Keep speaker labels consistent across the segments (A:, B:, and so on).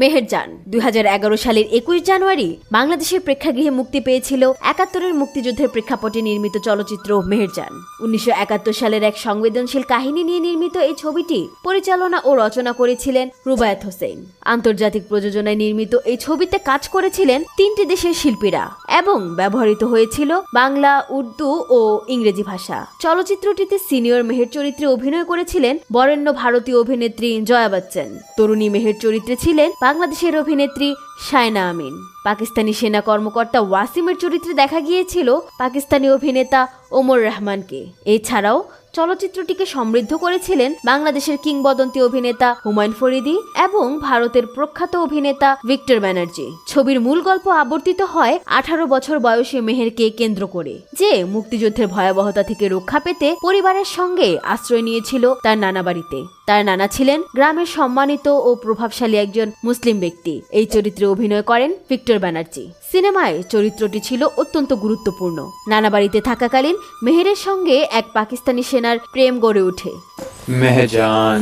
A: মেহেরজান দুই হাজার এগারো সালের একুশ জানুয়ারি বাংলাদেশের প্রেক্ষাগৃহে মুক্তি পেয়েছিল একাত্তরের মুক্তিযুদ্ধের প্রেক্ষাপটে নির্মিত চলচ্চিত্র মেহেরজান উনিশশো একাত্তর সালের এক সংবেদনশীল কাহিনী নিয়ে নির্মিত এই ছবিটি পরিচালনা ও রচনা করেছিলেন রুবায়াত হোসেন। আন্তর্জাতিক প্রযোজনায় নির্মিত এই ছবিতে কাজ করেছিলেন তিনটি দেশের শিল্পীরা এবং ব্যবহৃত হয়েছিল বাংলা, উর্দু ও ইংরেজি ভাষা। চলচ্চিত্রটিতে সিনিয়র মেহের চরিত্রে অভিনয় করেছিলেন বরেণ্য ভারতীয় অভিনেত্রী জয়া বচ্চন। তরুণী মেহের চরিত্রে ছিলেন বাংলাদেশের অভিনেত্রী শায়না আমিন। পাকিস্তানি সেনা কর্মকর্তা ওয়াসিমের চরিত্রে দেখা গিয়েছিল পাকিস্তানি অভিনেতা ওমর রহমানকে। এছাড়াও চলচ্চিত্রটিকে সমৃদ্ধ করেছিলেন বাংলাদেশের কিংবদন্তি অভিনেতা হুমায়ুন ফরিদি এবং ভারতের প্রখ্যাত অভিনেতা ভিক্টর ব্যানার্জি। ছবির মূল গল্প আবর্তিত হয় আঠারো বছর বয়সী মেহেরকে কেন্দ্র করে, যে মুক্তিযুদ্ধের ভয়াবহতা থেকে রক্ষা পেতে পরিবারের সঙ্গে আশ্রয় নিয়েছিল তার নানা বাড়িতে। তার নানা ছিলেন গ্রামের সম্মানিত ও প্রভাবশালী একজন মুসলিম ব্যক্তি। এই চরিত্রে অভিনয় করেন ভিক্টর ব্যানার্জি। সিনেমায় চরিত্রটি ছিল অত্যন্ত গুরুত্বপূর্ণ। নানা বাড়িতে থাকাকালীন মেহেরের সঙ্গে এক পাকিস্তানি সেনার প্রেম গড়ে ওঠে।
B: মেহজান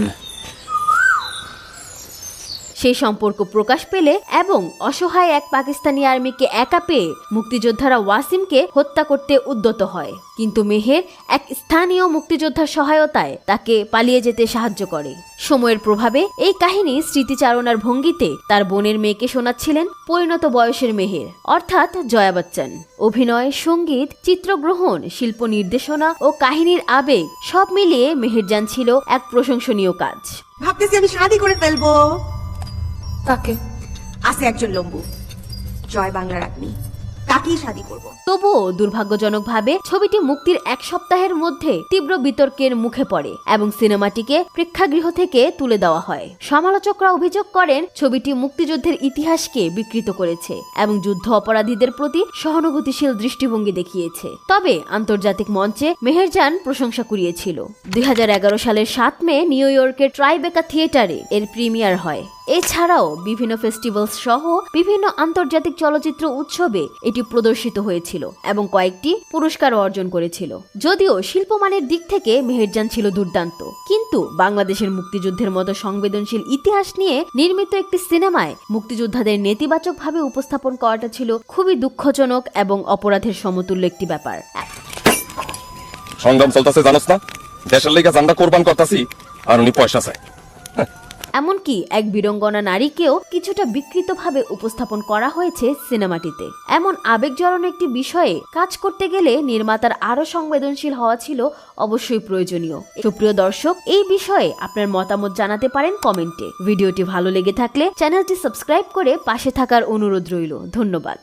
A: সেই সম্পর্ক প্রকাশ পেলে এবং অসহায় এক পাকিস্তানি আর্মিকে একা পেয়ে মুক্তিযোদ্ধারা ওয়াসিমকে হত্যা করতে উদ্যত হয়। কিন্তু মেহের এক স্থানীয় মুক্তিযোদ্ধার সহায়তায় তাকে পালিয়ে যেতে সাহায্য করে। সময়ের প্রভাবে এই কাহিনী স্মৃতিচারণার ভঙ্গিতে তার বোনের মেয়েকে শোনাচ্ছিলেন পরিণত বয়সের মেহের, অর্থাৎ জয়া বচ্চন। অভিনয়, সংগীত, চিত্রগ্রহণ, শিল্প নির্দেশনা ও কাহিনীর আবেগ সব মিলিয়ে মেহেরজান ছিল এক প্রশংসনীয় কাজ।
C: ভাবতেছি আমি শাদি করে ফেলব।
D: কাকে?
C: আছে একজন লম্বু। জয় বাংলার আগ্নি তাকেই শাদি করব?
A: তবুও দুর্ভাগ্যজনকভাবে ছবিটি মুক্তির এক সপ্তাহের মধ্যে তীব্র বিতর্কের মুখে পড়ে এবং সিনেমাটিকে প্রেক্ষাগৃহ থেকে তুলে দেওয়া হয়। সমালোচকরা অভিযোগ করেন ছবিটি মুক্তিযুদ্ধের ইতিহাসকে বিকৃত করেছে এবং যুদ্ধ অপরাধীদের প্রতি সহানুভূতিশীল দৃষ্টিভঙ্গি দেখিয়েছে। তবে আন্তর্জাতিক মঞ্চে মেহেরজান প্রশংসা কুড়িয়েছিল। দুই হাজার এগারো সালের সাত মে নিউ ইয়র্কের ট্রাইবেকা থিয়েটারে এর প্রিমিয়ার হয়। এছাড়াও বিভিন্ন ফেস্টিভ্যালস সহ বিভিন্ন আন্তর্জাতিক চলচ্চিত্র উৎসবে এটি প্রদর্শিত হয়েছিল এবং কয়েকটি পুরস্কার অর্জন করেছিল। যদিও শিল্পমানের দিক থেকে মেহেরজান ছিল দুর্দান্ত। কিন্তু বাংলাদেশের মুক্তিযুদ্ধের মতো সংবেদনশীল ইতিহাস নিয়ে নির্মিত একটি সিনেমায় মুক্তিযোদ্ধাদের নেতিবাচকভাবে উপস্থাপন করাটা ছিল খুবই দুঃখজনক এবং অপরাধের সমতুল্য একটি ব্যাপার।
E: সংগ্রাম চলতেছে, জানোস না? দেশের লেগে জান্ডা কোরবান করতাছি, আর উনি পয়সা চায়।
A: এমনকি এক বীরঙ্গনা নারীকেও কিছুটা বিকৃতভাবে উপস্থাপন করা হয়েছে সিনেমাটিতে। এমন আবেগজনক একটি বিষয়ে কাজ করতে গেলে নির্মাতার আরও সংবেদনশীল হওয়া ছিল অবশ্যই প্রয়োজনীয়। সুপ্রিয় দর্শক, এই বিষয়ে আপনার মতামত জানাতে পারেন কমেন্টে। ভিডিওটি ভালো লেগে থাকলে চ্যানেলটি সাবস্ক্রাইব করে পাশে থাকার অনুরোধ রইল। ধন্যবাদ।